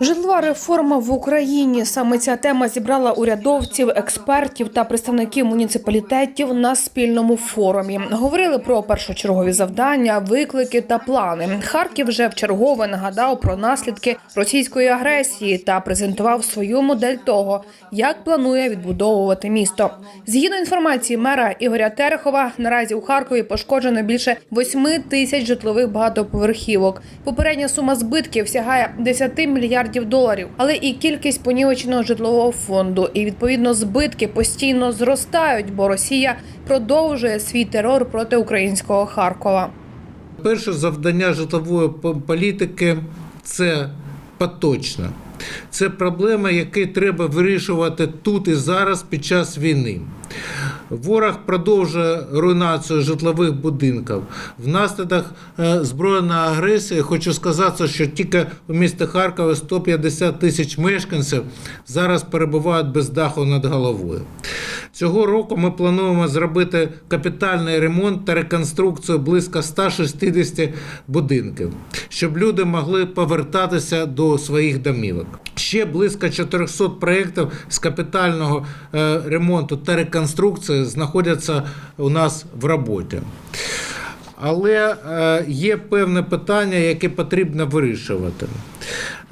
Житлова реформа в Україні. Саме ця тема зібрала урядовців, експертів та представників муніципалітетів на спільному форумі. Говорили про першочергові завдання, виклики та плани. Харків вже вчергове нагадав про наслідки російської агресії та презентував свою модель того, як планує відбудовувати місто. Згідно інформації мера Ігоря Терехова, наразі у Харкові пошкоджено більше 8 тисяч житлових багатоповерхівок. Попередня сума збитків сягає 10 мільярдів доларів, але і кількість понівеченого житлового фонду, і відповідно збитки постійно зростають, бо Росія продовжує свій терор проти українського Харкова. Перше завдання житлової політики це поточне. Це проблеми, які треба вирішувати тут і зараз під час війни. Ворог продовжує руйнацію житлових будинків. Внаслідок е, збройної агресії хочу сказати, що тільки у місті Харкові 150 тисяч мешканців зараз перебувають без даху над головою. Цього року ми плануємо зробити капітальний ремонт та реконструкцію близько 160 будинків, щоб люди могли повертатися до своїх домівок. Ще близько 400 проєктів з капітального е, ремонту та реконструкції знаходяться у нас в роботі. Але е, є певне питання, яке потрібно вирішувати.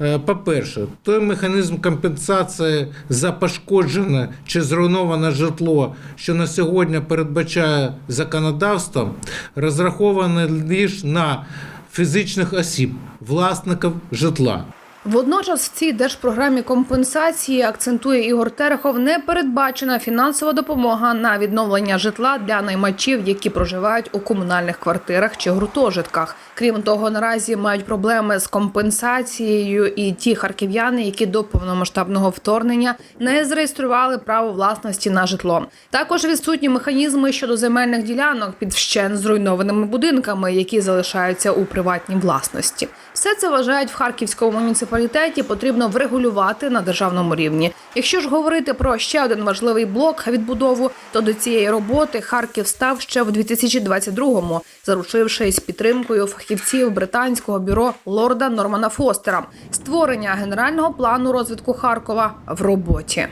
Е, По-перше, той механізм компенсації за пошкоджене чи зруйноване житло, що на сьогодні передбачає законодавство, розрахований лише на фізичних осіб, власників житла. Водночас в цій держпрограмі компенсації акцентує Ігор Терехов не передбачена фінансова допомога на відновлення житла для наймачів, які проживають у комунальних квартирах чи гуртожитках. Крім того, наразі мають проблеми з компенсацією і ті харків'яни, які до повномасштабного вторгнення не зареєстрували право власності на житло. Також відсутні механізми щодо земельних ділянок під вщен зруйнованими будинками, які залишаються у приватній власності. Все це вважають в харківському муніципалітеті потрібно врегулювати на державному рівні. Якщо ж говорити про ще один важливий блок відбудову, то до цієї роботи Харків став ще в 2022-му, заручившись підтримкою фахівців британського бюро лорда Нормана Фостера, створення генерального плану розвитку Харкова в роботі.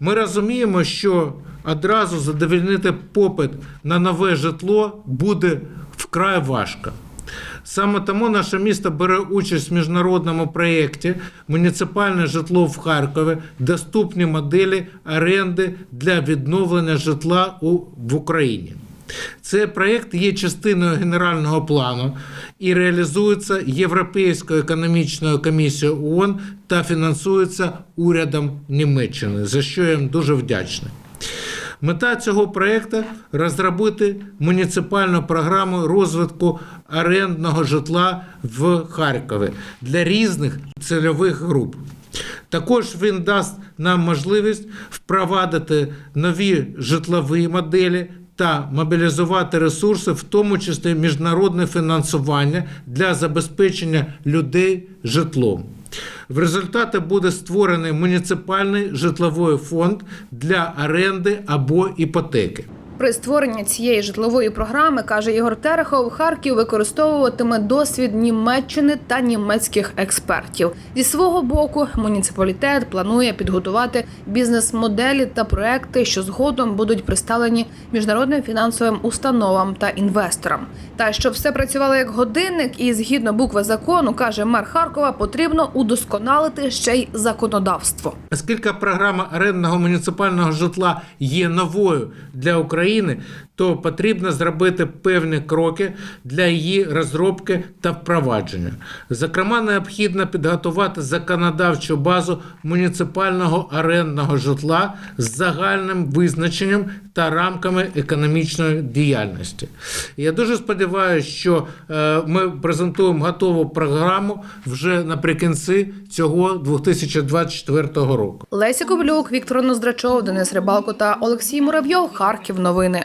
Ми розуміємо, що одразу задовольнити попит на нове житло буде вкрай важко. Саме тому наше місто бере участь в міжнародному проєкті Муніципальне житло в Харкові, доступні моделі оренди для відновлення житла в Україні. Цей проєкт є частиною генерального плану і реалізується Європейською економічною комісією ООН та фінансується урядом Німеччини, за що я їм дуже вдячний. Мета цього проєкту розробити муніципальну програму розвитку орендного житла в Харкові для різних цільових груп. Також він дасть нам можливість впровадити нові житлові моделі та мобілізувати ресурси, в тому числі міжнародне фінансування для забезпечення людей житлом. В результаті буде створений муніципальний житловий фонд для оренди або іпотеки. При створенні цієї житлової програми каже Ігор Терехов, Харків використовуватиме досвід Німеччини та німецьких експертів. Зі свого боку, муніципалітет планує підготувати бізнес-моделі та проекти, що згодом будуть представлені міжнародним фінансовим установам та інвесторам. Та щоб все працювало як годинник і згідно букви закону, каже мер Харкова, потрібно удосконалити ще й законодавство. Оскільки програма орендного муніципального житла є новою для України, України то потрібно зробити певні кроки для її розробки та впровадження. Зокрема, необхідно підготувати законодавчу базу муніципального орендного житла з загальним визначенням та рамками економічної діяльності. Я дуже сподіваюся, що е, ми презентуємо готову програму вже наприкінці цього 2024 року. Леся Ковалюк, Віктор Ноздрачов, Денис Рибалко та Олексій Муравйов. Харків. Новини.